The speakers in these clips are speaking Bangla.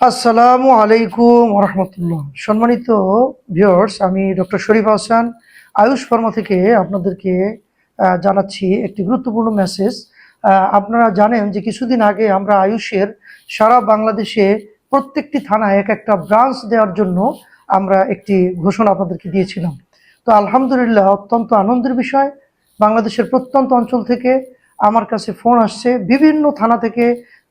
আসসালামু আলাইকুম রহমতুল্লাহ সম্মানিত ভিউয়ার্স আমি ডক্টর শরীফ হাসান আয়ুষ ফার্মা থেকে আপনাদেরকে জানাচ্ছি একটি গুরুত্বপূর্ণ মেসেজ আপনারা জানেন যে কিছুদিন আগে আমরা আয়ুষের সারা বাংলাদেশে প্রত্যেকটি থানায় এক একটা ব্রাঞ্চ দেওয়ার জন্য আমরা একটি ঘোষণা আপনাদেরকে দিয়েছিলাম। তো আলহামদুলিল্লাহ, অত্যন্ত আনন্দের বিষয়। বাংলাদেশের প্রত্যন্ত অঞ্চল থেকে আমার কাছে ফোন আসছে। বিভিন্ন থানা থেকে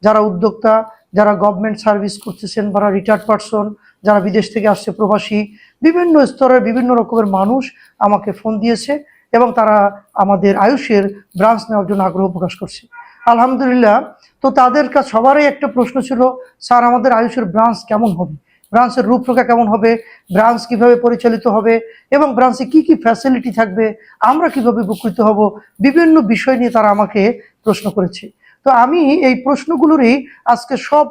যারা উদ্যোক্তা যারা গভর্নমেন্ট সার্ভিস করতেছেন বা রিটায়ার্ড পারসন যারা বিদেশ থেকে আসছে প্রবাসী, বিভিন্ন স্তরের বিভিন্ন রকমের মানুষ আমাকে ফোন দিয়েছে এবং তারা আমাদের আয়ুষের ব্রাঞ্চ নেওয়ার জন্য আগ্রহ প্রকাশ করছে। আলহামদুলিল্লাহ, তো তাদের কাছে সবারই একটা প্রশ্ন ছিল, স্যার, আমাদের আয়ুষের ব্রাঞ্চ কেমন হবে? ব্রাঞ্চের রূপরেখা কেমন হবে? ব্রাঞ্চ কীভাবে পরিচালিত হবে? এবং ব্রাঞ্চে কি কি ফ্যাসিলিটি থাকবে? আমরা কীভাবে উপকৃত হব? বিভিন্ন বিষয় নিয়ে তারা আমাকে প্রশ্ন করেছে। তো আমি এই প্রশ্নগুলোরই আজকে সব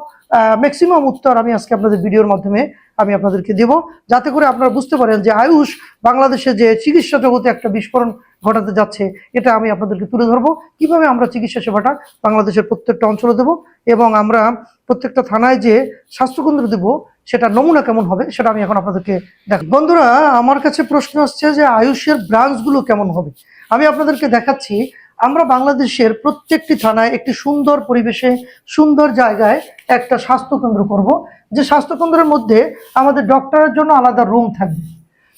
ম্যাক্সিমাম উত্তর আমি আজকে আপনাদের ভিডিওর মাধ্যমে আমি আপনাদেরকে দেব। যাতে করে আপনারা বুঝতে পারেন যে আয়ুষ বাংলাদেশে যে চিকিৎসা জগতে একটা বিস্ফোরণ ঘটাতে যাচ্ছে, এটা আমি আপনাদেরকে তুলে ধরবো। কীভাবে আমরা চিকিৎসা সেবাটা বাংলাদেশের প্রত্যেকটা অঞ্চলে দেব এবং আমরা প্রত্যেকটা থানায় যে স্বাস্থ্যকেন্দ্র দেব সেটা নমুনা কেমন হবে, সেটা আমি এখন আপনাদেরকে দেখ বন্ধুরা, আমার কাছে প্রশ্ন আসছে যে আয়ুষের ব্রাঞ্চগুলো কেমন হবে? আমি আপনাদেরকে দেখাচ্ছি আমরা বাংলাদেশের প্রত্যেকটি থানায় একটি সুন্দর পরিবেশে, সুন্দর জায়গায় একটা স্বাস্থ্যকেন্দ্র করব। যে স্বাস্থ্যকেন্দ্রের মধ্যে আমাদের ডক্টরের জন্য আলাদা রুম থাকবে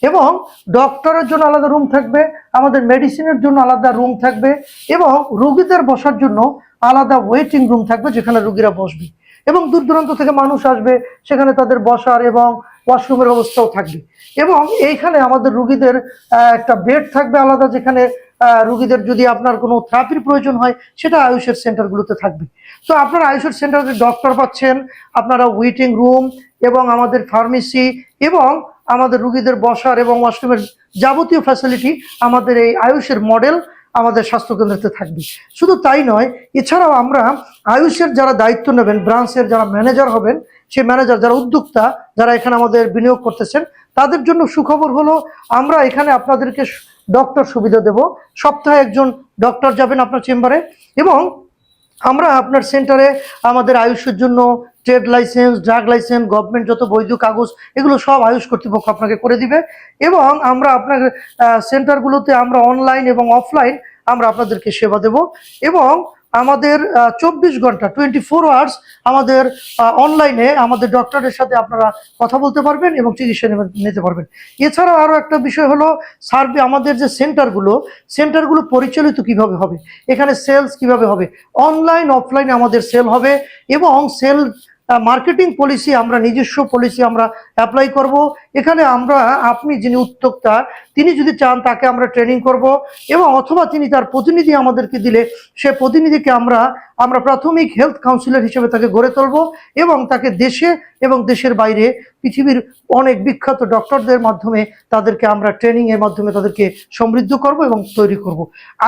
এবং ডক্টরের জন্য আলাদা রুম থাকবে, আমাদের মেডিসিনের জন্য আলাদা রুম থাকবে এবং রোগীদের বসার জন্য আলাদা ওয়েটিং রুম থাকবে যেখানে রোগীরা বসবে এবং দূর দূরান্ত থেকে মানুষ আসবে, সেখানে তাদের বসার এবং ওয়াশরুমের ব্যবস্থাও থাকবে এবং এইখানে আমাদের রুগীদের একটা বেড থাকবে আলাদা যেখানে রুগীদের যদি আপনার কোনো থেরাপির প্রয়োজন হয়, সেটা আয়ুষের সেন্টারগুলোতে থাকবে। তো আপনার আয়ুষের সেন্টারে ডক্টর পাচ্ছেন, আপনারা ওয়েটিং রুম এবং আমাদের ফার্মেসি এবং আমাদের রুগীদের বসার এবং ওয়াশরুমের যাবতীয় ফ্যাসিলিটি আমাদের এই আয়ুষের মডেল আমাদের স্বাস্থ্যকেন্দ্রতে থাকবে। শুধু তাই নয়, এছাড়াও আমরা আয়ুষের যারা দায়িত্ব নেবেন ব্রাঞ্চের যারা ম্যানেজার হবেন, সেই ম্যানেজার যারা উদ্যোক্তা, যারা এখানে আমাদের বিনিয়োগ করতেছেন তাদের জন্য সুখবর হলো, আমরা এখানে আপনাদেরকে ডক্টর সুবিধা দেব। সপ্তাহে একজন ডক্টর যাবেন আপনার চেম্বারে এবং আমরা আপনার সেন্টারে আমাদের আয়ুষের জন্য trade licence drug licence government যত বৈধ কাগজ, এগুলো সব আয়ুষ কর্তৃপক্ষ আপনাকে করে দিবে এবং আমরা আপনার সেন্টারগুলোতে আমরা অনলাইন এবং অফলাইন আমরা আপনাদেরকে সেবা দেব এবং আমাদের চব্বিশ ঘণ্টা টোয়েন্টি ফোর আওয়ার্স আমাদের অনলাইনে আমাদের ডক্টরের সাথে আপনারা কথা বলতে পারবেন এবং চিকিৎসা নিতে পারবেন। এছাড়াও আরও একটা বিষয় হলো, সার্ভে, আমাদের যে সেন্টারগুলো সেন্টারগুলো পরিচালিত কীভাবে হবে? এখানে সেলস কীভাবে হবে? অনলাইন অফলাইনে আমাদের সেল হবে এবং সেল মার্কেটিং পলিসি আমরা, নিজস্ব পলিসি আমরা অ্যাপ্লাই করব। এখানে আমরা, আপনি যিনি উদ্যোক্তা, তিনি যদি চান তাকে আমরা ট্রেনিং করব এবং অথবা তিনি তার প্রতিনিধি আমাদেরকে দিলে, সে প্রতিনিধিকে আমরা আমরা প্রাথমিক হেলথ কাউন্সিলর হিসেবে তাকে গড়ে তুলব এবং তাকে দেশে এবং দেশের বাইরে পৃথিবীর অনেক বিখ্যাত ডক্টরদের মাধ্যমে তাদেরকে আমরা ট্রেনিং এর মাধ্যমে তাদেরকে সমৃদ্ধ করব এবং তৈরি করব।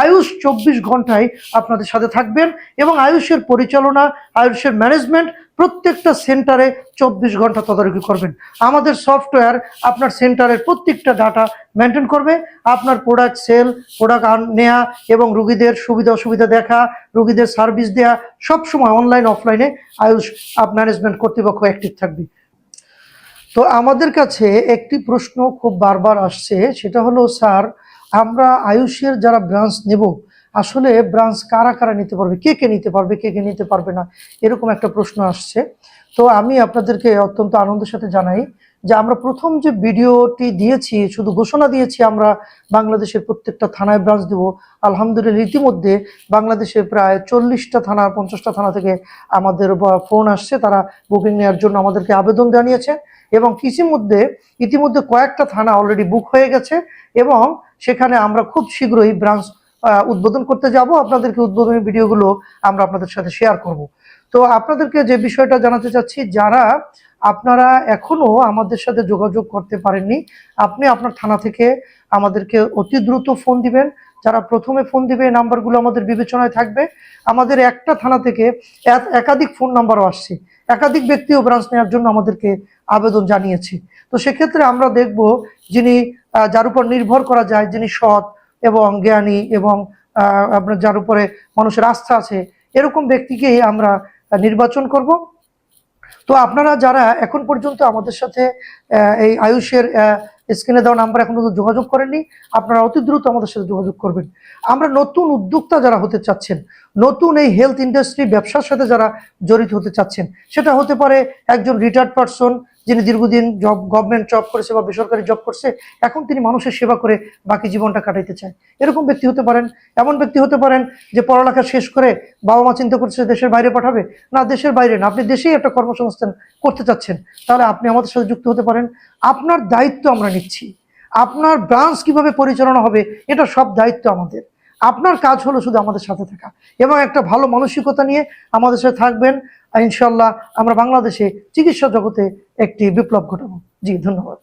আয়ুষ চব্বিশ ঘন্টায় আপনাদের সাথে থাকবেন এবং আয়ুষের পরিচালনা, আয়ুষের ম্যানেজমেন্ট প্রত্যেকটা সেন্টারে চব্বিশ ঘণ্টা তদারকি করবেন। আমাদের সফটওয়্যার আপনার সেন্টারের প্রত্যেকটা ডাটা মেনটেন করবে। আপনার প্রোডাক্ট সেল প্রোডাক্ট নেওয়া এবং রুগীদের সুবিধা অসুবিধা দেখা, রুগীদের সার্ভিস দেওয়া সবসময় অনলাইন অফলাইনে আয়ুষ আপ ম্যানেজমেন্ট কর্তৃপক্ষ অ্যাক্টিভ থাকবে। তো আমাদের কাছে একটি প্রশ্ন খুব বারবার আসছে, সেটা হলো, স্যার, আমরা আয়ুষের যারা ব্রাঞ্চ নেব আসলে ব্রাঞ্চ কারা কারা নিতে পারবে, কে কে নিতে পারবে, কে কে নিতে পারবে না, এরকম একটা প্রশ্ন আসছে। তো আমি আপনাদেরকে অত্যন্ত আনন্দের সাথে জানাই যে আমরা প্রথম যে ভিডিওটি দিয়েছি, শুধু ঘোষণা দিয়েছি আমরা বাংলাদেশের প্রত্যেকটা থানায় ব্রাঞ্চ দেব, আলহামদুলিল্লাহ ইতিমধ্যে বাংলাদেশের প্রায় চল্লিশটা থানা, পঞ্চাশটা থানা থেকে আমাদের ফোন আসছে, তারা বুকিং নেওয়ার জন্য আমাদেরকে আবেদন জানিয়েছে এবং মধ্যে ইতিমধ্যে কয়েকটা থানা অলরেডি বুক হয়ে গেছে এবং সেখানে আমরা খুব শীঘ্রই ব্রাঞ্চ উদ্বোধন করতে যাব। আপনাদেরকে উদ্বোধনী ভিডিওগুলো আমরা আপনাদের সাথে শেয়ার করব। তো আপনাদেরকে যে বিষয়টা জানাতে চাচ্ছি, যারা আপনারা এখনও আমাদের সাথে যোগাযোগ করতে পারেননি, আপনি আপনার থানা থেকে আমাদেরকে অতি দ্রুত ফোন দিবেন। যারা প্রথমে ফোন দিবে, এই নাম্বারগুলো আমাদের বিবেচনায় থাকবে। আমাদের একটা থানা থেকে এক- একাধিক ফোন নাম্বারও আসছে। একাধিক ব্যক্তিও ব্রাঞ্চ নেওয়ার জন্য আমাদেরকে আবেদন জানিয়েছে। তো সেক্ষেত্রে আমরা দেখব যিনি যার উপর নির্ভর করা যায়, যিনি সৎ এবং জ্ঞানী এবং আপনার যার উপরে মানুষের আস্থা আছে, এরকম ব্যক্তিকেই আমরা নির্বাচন করব। তো আপনারা যারা এখন পর্যন্ত আমাদের সাথে এই আয়ুষের স্ক্রিনে দেওয়া নাম্বার এখন যোগাযোগ করেননি, আপনারা অতি দ্রুত আমাদের সাথে যোগাযোগ করবেন। আমরা নতুন উদ্যোক্তা যারা হতে চাচ্ছেন, নতুন এই হেলথ ইন্ডাস্ট্রি ব্যবসার সাথে যারা জড়িত হতে চাচ্ছেন, সেটা হতে পারে একজন রিটায়ার্ড পারসন যিনি দীর্ঘদিন জব গভর্নমেন্ট জব করেছে বা বেসরকারি জব করছে, এখন তিনি মানুষের সেবা করে বাকি জীবনটা কাটাইতে চায়। এরকম ব্যক্তি হতে পারেন, এমন ব্যক্তি হতে পারেন যে পড়ালেখা শেষ করে বাবা মা চিন্তা করছে দেশের বাইরে পাঠাবে। না, দেশের বাইরে না, আপনি দেশেই একটা কর্মসংস্থান করতে চাচ্ছেন, তাহলে আপনি আমাদের সাথে যুক্ত হতে পারেন। আপনার দায়িত্ব আমরা নিচ্ছি। আপনার ব্রাঞ্চ কীভাবে পরিচালনা হবে, এটা সব দায়িত্ব আমাদের। আপনার কাজ হলো শুধু আমাদের সাথে থাকা এবং একটা ভালো মানসিকতা নিয়ে আমাদের সাথে থাকবেন। ইনশাল্লাহ আমরা বাংলাদেশে চিকিৎসা জগতে একটি বিপ্লব ঘটাবো। জি, ধন্যবাদ।